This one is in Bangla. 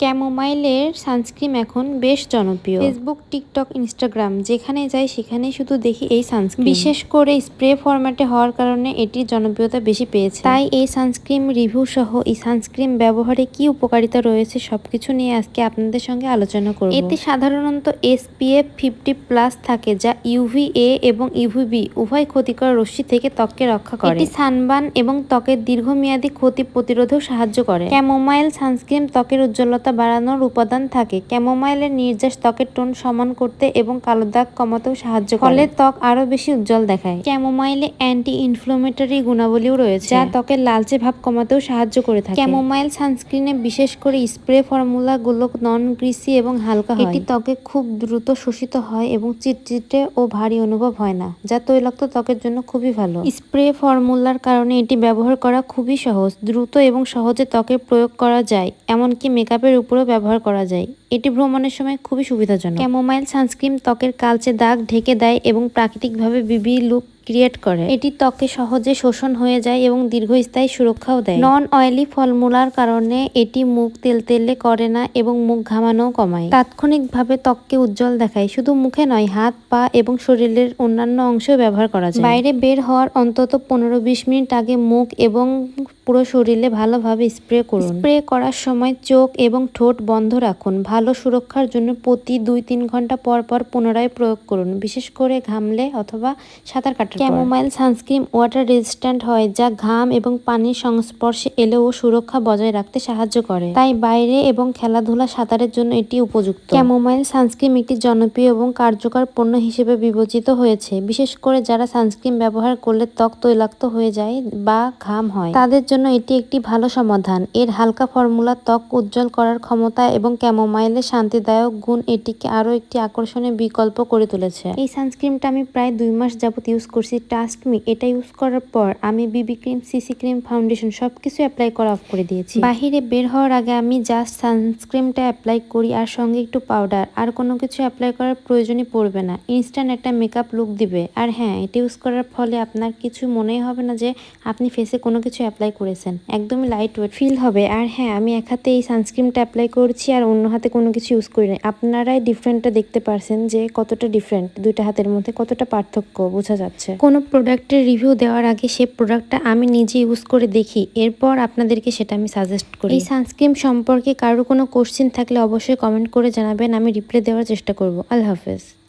ক্যামোমাইলের সানস্ক্রিন এখন বেশ জনপ্রিয়। ফেসবুক টিকটক ইনস্টাগ্রাম যেখানে যাই সেখানে শুধু দেখি এই সানস্ক্রিন বিশেষ করে স্প্রে ফরম্যাটে হওয়ার কারণে এটির জনপ্রিয়তা বেশি পেয়েছে। তাই এই সানস্ক্রিন রিভিউ সহ এই সানস্ক্রিন ব্যবহারে কি উপকারিতা রয়েছে সবকিছু নিয়ে আজকে আপনাদের সঙ্গে আলোচনা করব। এতে সাধারণত এসপিএফ ফিফটি প্লাস থাকে যা ইউভিএ এবং ইউভিবি উভয় ক্ষতিকর রশ্মি থেকে ত্বককে রক্ষা করে। এটি সানবান এবং ত্বকের দীর্ঘমেয়াদী ক্ষতি প্রতিরোধেও সাহায্য করে। ক্যামোমাইল সানস্ক্রিম ত্বকের উজ্জ্বলতা বাড়ানোর উপাদান থাকে। ক্যামোমাইলের নির্যাস ত্বকের টোন সমান করতে এবং কালো দাগ কমাতেও সাহায্য করে। ফলে ত্বক আরও বেশি উজ্জ্বল দেখায়। ক্যামোমাইলে অ্যান্টি ইনফ্লোমেটরি গুণাবলীও রয়েছে। যা ত্বকের লালচে ভাব কমাতেও সাহায্য করে থাকে। ক্যামোমাইল সানস্ক্রিনে বিশেষ করে স্প্রে ফর্মুলা গুলো নন গ্রিসি এবং হালকা হয়। এটি ত্বকে খুব দ্রুত শোষিত হয় এবং চিটচিটে ও ভারী অনুভব হয় না, যা তৈলাক্ত ত্বকের জন্য খুবই ভালো। স্প্রে ফর্মুলার কারণে এটি ব্যবহার করা খুবই সহজ, দ্রুত এবং সহজে ত্বকে প্রয়োগ করা যায়, এমনকি মেকআপের উপরেও ব্যবহার করা যায়। এটি ভ্রমণের সময় খুবই সুবিধাজনক। ক্যামোমাইল, সানস্ক্রিন, ত্বকের কালচে দাগ ঢেকে দেয় এবং প্রাকৃতিকভাবে বিবি লুক ক্রিয়েট করে। এটি ত্বকে সহজে শোষণ হয়ে যায় এবং দীর্ঘস্থায়ী সুরক্ষাও দেয়। নন অয়েলি ফলমূলার কারণে এটি মুখ তেলতেলে করে না এবং মুখ ঘামানো কমায়। তাৎক্ষণিকভাবে ত্বককে উজ্জ্বল দেখায়। শুধু মুখে নয়, হাত, পা এবং শরীরের অন্যান্য অংশেও ব্যবহার করা যায়। বাইরে বের হওয়ার অন্তত পনেরো বিশ মিনিট আগে মুখ এবং পুরো শরীরে ভালোভাবে স্প্রে করুন। স্প্রে করার সময় চোখ এবং ঠোঁট বন্ধ রাখুন। ভালো সুরক্ষার জন্য প্রতি দুই তিন ঘণ্টা পর পর পুনরায় প্রয়োগ করুন। বিশেষ করে ঘামলে অথবা সাঁতার কাটার ক্যামোমাইল সানস্ক্রিন ওয়াটার রেজিস্ট্যান্ট হয়, যা ঘাম এবং পানির সংস্পর্শে এলেও সুরক্ষা বজায় রাখতে সাহায্য করে। তাই বাইরে এবং খেলাধুলা সাঁতারের জন্য এটি উপযুক্ত। ক্যামোমাইল সানস্ক্রিন একটি জনপ্রিয় এবং কার্যকর পণ্য হিসেবে বিবেচিত হয়েছে। বিশেষ করে যারা সানস্ক্রিন ব্যবহার করলে ত্বক তৈলাক্ত হয়ে যায় বা ঘাম হয়, তাদের জন্য এটি একটি ভালো সমাধান। এর হালকা ফর্মুলা ত্বক উজ্জ্বল করার ক্ষমতা এবং ক্যামোমাইলের শান্তিদায়ক গুণ এটিকে আরও একটি আকর্ষণীয় বিকল্প করে তুলেছে। এই সানস্ক্রিনটা আমি প্রায় দুই মাস যাবত ইউজ করছি টাস্ক মি এটা ইউজ করার পর আমি BB cream CC cream foundation সবকিছু অ্যাপ্লাই করা অফ করে দিয়েছি। বাহিরে বের হওয়ার আগে আমি জাস্ট সানস্ক্রিনটা অ্যাপ্লাই করি আর সঙ্গে একটু পাউডার আর কোনো কিছু অ্যাপ্লাই করার প্রয়োজনই পড়বে না। ইনস্ট্যান্ট একটা মেকআপ লুক দিবে। আর হ্যাঁ এটা ইউজ করার ফলে আপনার কিছু মনেই হবে না যে আপনি ফেসে কোনো কিছু অ্যাপ্লাই করেছেন। একদমই লাইট ওয়েট ফিল হবে। আর হ্যাঁ আমি এক হাতে এই সানস্ক্রিমটা অ্যাপ্লাই করছি আর অন্য হাতে কোনো কিছু ইউজ করি না। আপনারাই ডিফারেন্টটা দেখতে পারছেন যে কতটা ডিফারেন্ট দুইটা হাতের মধ্যে কতটা পার্থক্য বোঝা যাচ্ছে। কোনো প্রোডাক্টের রিভিউ দেওয়ার আগে সে প্রোডাক্টটা আমি নিজে ইউজ করে দেখি। এরপর আপনাদেরকে সেটা আমি সাজেস্ট করি। এই সানস্ক্রিন সম্পর্কে কারও কোনো কোশ্চেন থাকলে অবশ্যই কমেন্ট করে জানাবেন, আমি রিপ্লাই দেওয়ার চেষ্টা করব। আল্লাহ হাফেজ।